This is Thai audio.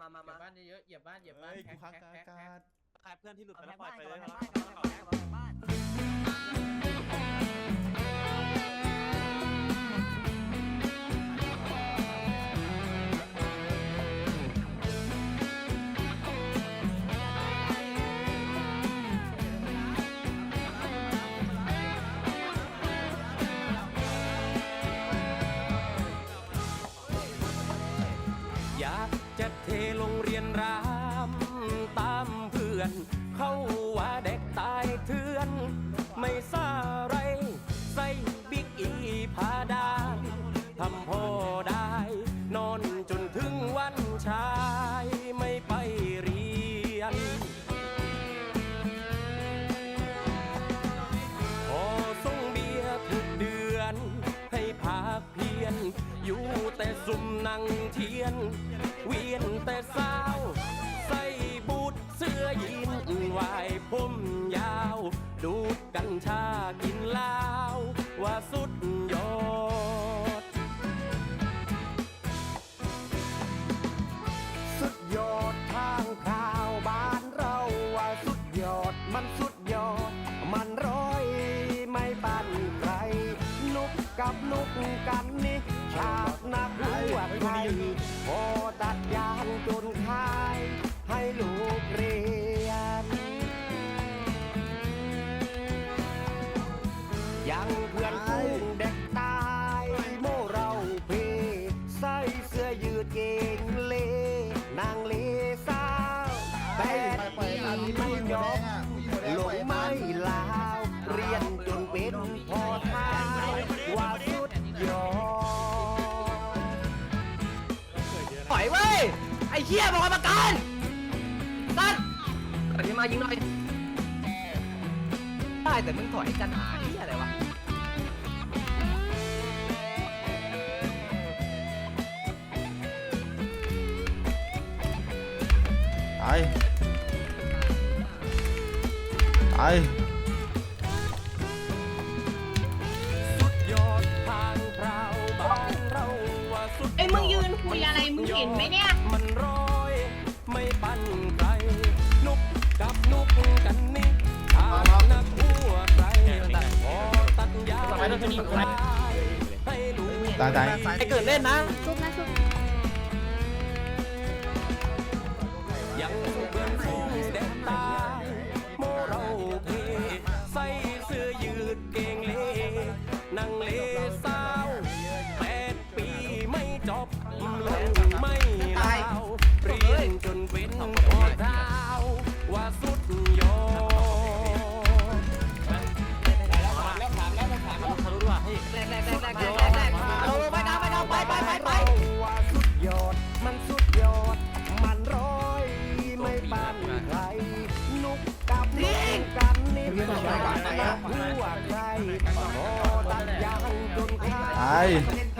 มามามาเหยียมาบบ้านเยอะๆเหยียบบ้านเหยียบบ้านเฮ้ยแฮกูกค้างแฮกกาแฮกแฮกากดใครเพื่อนที่หลุดไปเอาแล้วแทงปล่อยบ้านไปก่อนเลยแทงบ้านก่อนแทงบ้านก่อนแทงบ้าน อยากจะเทโรงเรียนราม ตามเพื่อนเข้า นังเทียน เวียนแต่สาวใส่บูทเสื้อยีนวายผมยาว ดูดกัญชากินเหล้าว่าสุดยอด สุดยอดทางข่าวบ้านเราว่าสุดยอดมันสุดยอด มันร้อยไม่ปันใครนุกกับนุกกันนี่ ชาตินักหัวไทยพอตัดยางจนคาย ให้ลูกเรียน ยังเพื่อนฟูงเด็กตายโมเราเพใส่เสื้อยืดเกงเล นางเลสาวแปดปีไม่ยอมลงไม่ลาว เรียนจนเป็นพอท้ายว่า อ้เหี้ยบอกให้ประกันตัดตัดที่มายิงหน่อยได้แต่มึงถอยกันหาเหี้ยอะไรวะตายตายสุดยอดทางคราวบ้านเราว่าสุดไอ้ยมึงยืนคุยอะไรมึงเห็นไหมเนี่ย มันร้อย ไม่ปันใคร นุกกับนุกกันนี่ทางนักหัวใครแต่พอตัดยาวให้ดูตายตายไอ้เกิดเล่นนะ ชุบนะชุบยังเพื่อนฟูงเด็กตายโมเราเพใส่เสื้อยืดเกงเลนั่งเลสาวแปดปีไม่จบ นเป็นพอเท้าว่าสุดยอดแรกแรกแรกแรกแรกแรกแรกเอาไปดาวไปดาวไปไปไปไปว่าสุดยอด มันสุดยอด มันร้อยไม่ปันใครนุกกับนุกกันนี่ชาตินักหัวใครพอตัดยางจนคายตายให้ลูก